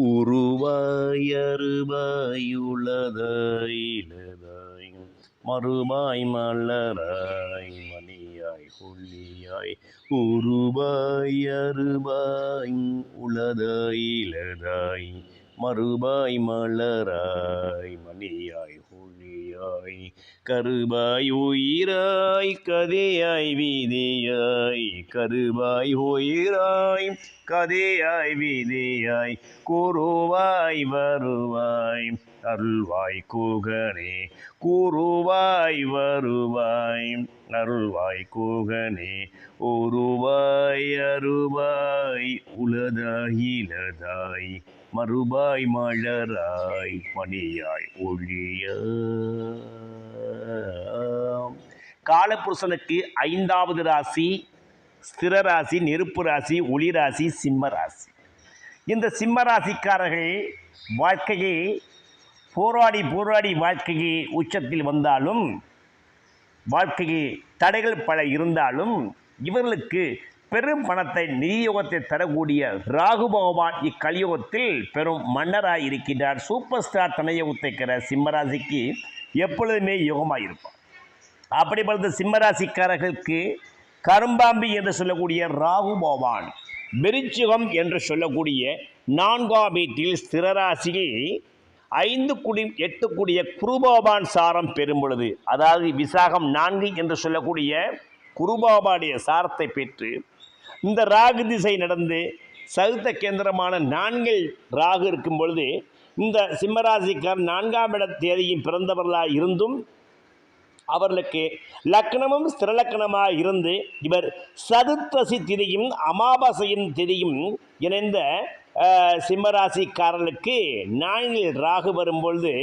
உருவாய் அருவாய் இளதாய். மறுவாய் மலராய் மணியாய் கொல்லியாய் உருவாய் அருவாய் உளதாய் இளதாய். மறுபாய் மலராய் மணியாய் ஒளியாய் கருபாய் உயிராய் கதையாய் வீதியாய் கருபாய் உயிராய் கதையாய் வீதியாய் கூறுவாய் வருவாய் அருள்வாய் கூகனே கூறுவாய் வருவாய் அருள்வாய் கூகனே உருவாய் அருவாய் உலதாய் இலதாய் மறுபாய் மலராய் மணியாய் ஒழிய. காலபுருஷனுக்கு ஐந்தாவது ராசி ஸ்திர ராசி நெருப்பு ராசி ஒளி ராசி சிம்ம ராசி. இந்த சிம்ம ராசிக்காரர்கள் வாழ்க்கையை போராடி போராடி வாழ்க்கையை உச்சத்தில் வந்தாலும் வாழ்க்கையில் தடைகள் பல இருந்தாலும் இவர்களுக்கு பெரும் பணத்தை நிதியோகத்தை தரக்கூடிய ராகு பகவான் இக்கலியுகத்தில் பெரும் மன்னராக இருக்கின்றார். சூப்பர் ஸ்டார் தனயோகத்தைக்கிற சிம்மராசிக்கு எப்பொழுதுமே யோகமாக இருப்பார் அப்படிப்பட்ட சிம்மராசிக்காரர்களுக்கு கரும்பாம்பி என்று சொல்லக்கூடிய ராகு பகவான் விருச்சிகம் என்று சொல்லக்கூடிய நான்காம் வீட்டில் ஸ்திரராசியில் ஐந்து குடி எட்டு கூடிய குருபோபான் சாரம் பெறும் பொழுது அதாவது விசாகம் நான்கு என்று சொல்லக்கூடிய குருபாபாடைய சாரத்தை பெற்று இந்த ராகு திசை நடந்து சகுத்த கேந்திரமான நான்கில் ராகு இருக்கும் பொழுது இந்த சிம்மராசிக்கார் நான்காம் இட தேதியும் பிறந்தவர்களாக இருந்தும் அவர்களுக்கு லக்னமும் ஸ்திரலக்கணமாக இருந்து இவர் சதுர்த்தசி திதியும் அமாவாசையின் திதியும் இணைந்த சிம்மராசிக்காரர்களுக்கு நான்கில் ராகு வரும்பொழுது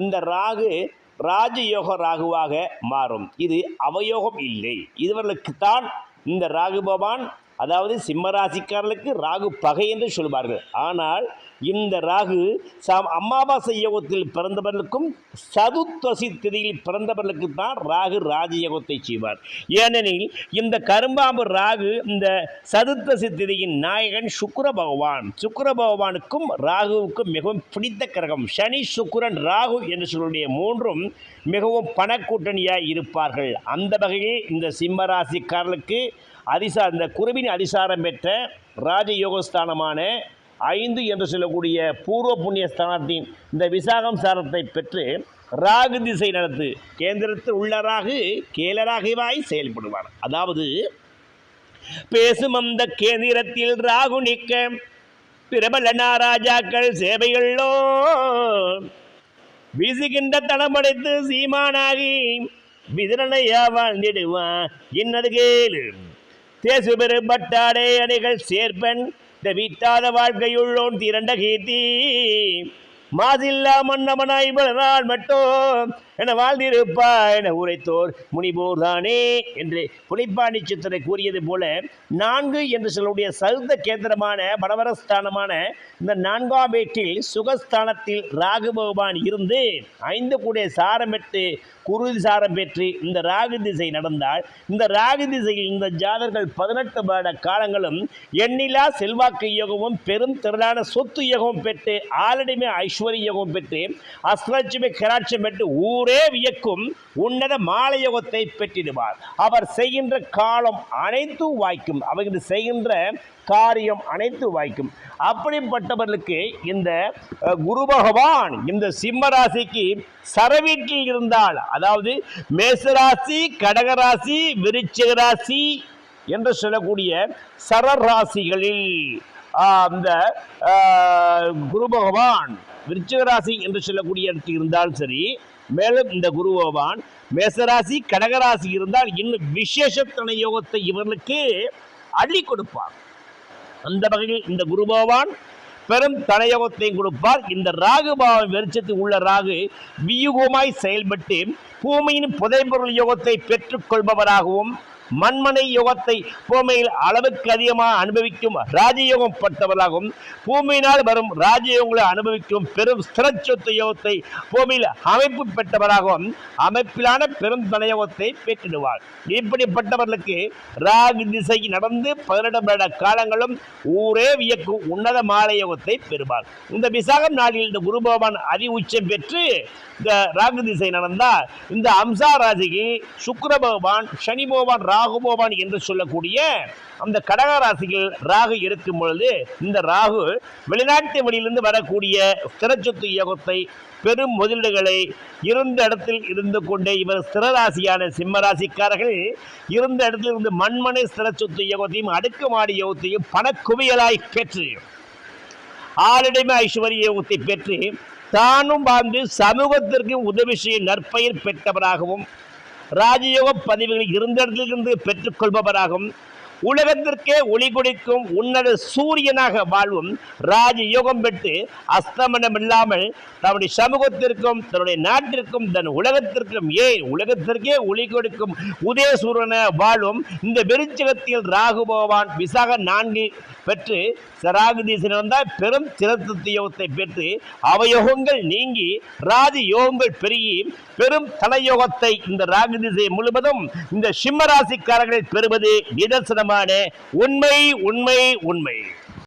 இந்த ராகு ராஜயோக ராகுவாக மாறும். இது அவயோகம் இல்லை. இவர்களுக்குத்தான் இந்த ராகு பகவான் அதாவது சிம்மராசிக்காரர்களுக்கு ராகு பகை என்று சொல்வார்கள் ஆனால் இந்த ராகு சம் அமாவாசை யோகத்தில் பிறந்தவர்களுக்கும் சதுத்வசி திதியில் பிறந்தவர்களுக்கு தான் ராகு ராஜயோகத்தை செய்வார். ஏனெனில் இந்த கரும்பாம்பு ராகு இந்த சதுர்த்தசி திதியின் நாயகன் சுக்கர பகவான். சுக்கர பகவானுக்கும் ராகுவுக்கும் மிகவும் பிடித்த கிரகம் சனி சுக்கரன் ராகு என்று சொல்லக்கூடிய மூன்றும் மிகவும் பணக்கூட்டணியாக இருப்பார்கள். அந்த வகையில் இந்த சிம்மராசிக்காரர்களுக்கு அதிசா இந்த குருவின் அதிசாரம் பெற்ற ராஜயோகஸ்தானமான ஐந்து என்று சொல்லக்கூடிய பூர்வ புண்ணிய ஸ்தானத்தின் இந்த விசாகம் சாரத்தை பெற்று ராகு திசை நடத்து கேந்திரத்தில் உள்ள ராகு செயல்படுவார். அதாவது பேசும் அந்த கேந்திரத்தில் ராகு நிற்க பிரபல நாராஜாக்கள் சேவைகளோ வீசுகின்ற தளமடைத்து சீமானாகி விதிரணையா வாழ்ந்திடுவான் என்னது கேளு? தேசு பெரு பட்டாடே அணிகள் சேர்ப்பன் இந்த வீட்டாத வாழ்க்கையுள்ளோன் திரண்ட கீர்த்தி. மாதில்லா மன்னமனாய் நாள் மட்டும் என வாழ்ந்திருப்பா என உரைத்தோர் முனிபோர் தானே என்று புலிப்பாண்டி சித்தரை கூறியது போல நான்கு என்று சொல்லக்கூடிய சருத்த கேந்திரமான பரவரஸ்தானமான இந்த நான்காம் வீட்டில் சுகஸ்தானத்தில் ராகு பகவான் இருந்து ஐந்து கூடிய சாரம் பெற்று குருதி சாரம் பெற்று இந்த ராகு திசை நடந்தால் இந்த ராகு திசையில் இந்த ஜாதர்கள் பதினெட்டு வருட காலங்களும் எண்ணிலா செல்வாக்கு யோகமும் பெரும் திரளான சொத்து யோகமும் பெற்று ஆலடிமை ஐஸ்வர்ய யோகம் பெற்று அஸ்லட்சுமி கராட்சம் பெற்று ஊர் வியக்கும் உன்னத மாலையோகத்தை பெற்றிடுவார். அவர் செய்கின்ற காலம் அனைத்தும் வாய்க்கும் அவர் செய்கின்ற காரியம் அனைத்து வாய்க்கும். அப்படிப்பட்டவர்களுக்கு இந்த குரு பகவான் இந்த சிம்ம ராசிக்கு சரவீட்டில் இருந்தால் அதாவது மேசராசி கடகராசி விருச்சிக ராசி என்று சொல்லக்கூடிய சரராசிகளில் ஆஹ், அந்த குரு பகவான் விருச்சிக ராசி என்று சொல்லக்கூடிய இடத்தில் இருந்தாலும் சரி மேலும் இந்த குரு பகவான் மேசராசி கடகராசி இருந்தால் இன்னும் விசேஷத்தன யோகத்தை இவர்களுக்கு அள்ளி கொடுப்பார். அந்த வகையில் இந்த குரு பகவான் பெரும் தனயோகத்தையும் கொடுப்பார். இந்த ராகு பாவம் வெளிச்சத்தில் உள்ள ராகு வியூகமாய் செயல்பட்டு பூமியின் புதைபொருள் யோகத்தை பெற்றுக்கொள்பவராகவும் மண்மனை யோகத்தை பூமியில் அளவுக்கு அதிகமாக அனுபவிக்கும் ராஜயோகம் பட்டவர்களாகவும் பூமியினால் வரும் ராஜயோகங்களை அனுபவிக்கும் பெரும் ஸ்திரச்சொத்து யோகத்தை பூமியில் அமைப்பு பெற்றவராகவும் அமைப்பிலான பெரும் தனயோகத்தை பெற்றிடுவார். இப்படிப்பட்டவர்களுக்கு ராகு திசை நடந்து பதினெட்டு வருட காலங்களும் ஊரே வியக்கும் உன்னத மாலை யோகத்தை பெறுவார். இந்த விசாகம் நாளில் இந்த குரு பகவான் அதி உச்சம் பெற்று இந்த ராகு திசை நடந்தால் இந்த அம்சா ராசிக்கு சுக்கிர பகவான் சனி பகவான் ராகுபவான் என்று சொல்லக்கூடிய அந்த கடக ராசியில் ராகு இருக்கும் பொழுது இந்த ராகு வெளிநாட்டு வெளியிலிருந்து வரக்கூடிய ஸ்திரச்சொத்து யோகத்தை பெரும் முதலீடுகளை இருந்த இடத்தில் இருந்து கொண்டே இவர் ஸ்திரராசியான சிம்மராசிக்காரர்கள் இருந்த இடத்தில் இருந்து மண்மனை ஸ்திரச்சொத்து யோகத்தையும் அடுக்குமாடி யோகத்தையும் பணக்குவியலாய் பெற்று ஆளிடமே ஐஸ்வர்ய யோகத்தை பெற்று தானும் வாழ்ந்து சமூகத்திற்கு உதவி செய்ய நற்பெயர் பெற்றவராகவும் ராஜயோக பதவிகள் இருந்த இடத்திலிருந்து பெற்றுக்கொள்பவராகவும் உலகத்திற்கே ஒளி கொடுக்கும் உன்னத சூரியனாக வாழ்வும் ராஜயோகம் பெற்று அஸ்தமனம் இல்லாமல் தன்னுடைய சமூகத்திற்கும் தன்னுடைய நாட்டிற்கும் தன் உலகத்திற்கும் ஏன் உலகத்திற்கே ஒளி கொடுக்கும் உதய சூரியன வாழும் இந்த வெறிச்சகத்தில் ராகு பகவான் விசாக நான்கு பெற்று சராகு தீசன் வந்தால் பெரும் சிறத்து யோகத்தை பெற்று அவயோகங்கள் நீங்கி ராஜ யோகங்கள் பெருகி பெரும் தலையோகத்தை இந்த ராகு திசை முழுவதும் இந்த சிம்ம பெறுவது நிதர்சனம் நிதர்சனமான உண்மை உண்மை உண்மை.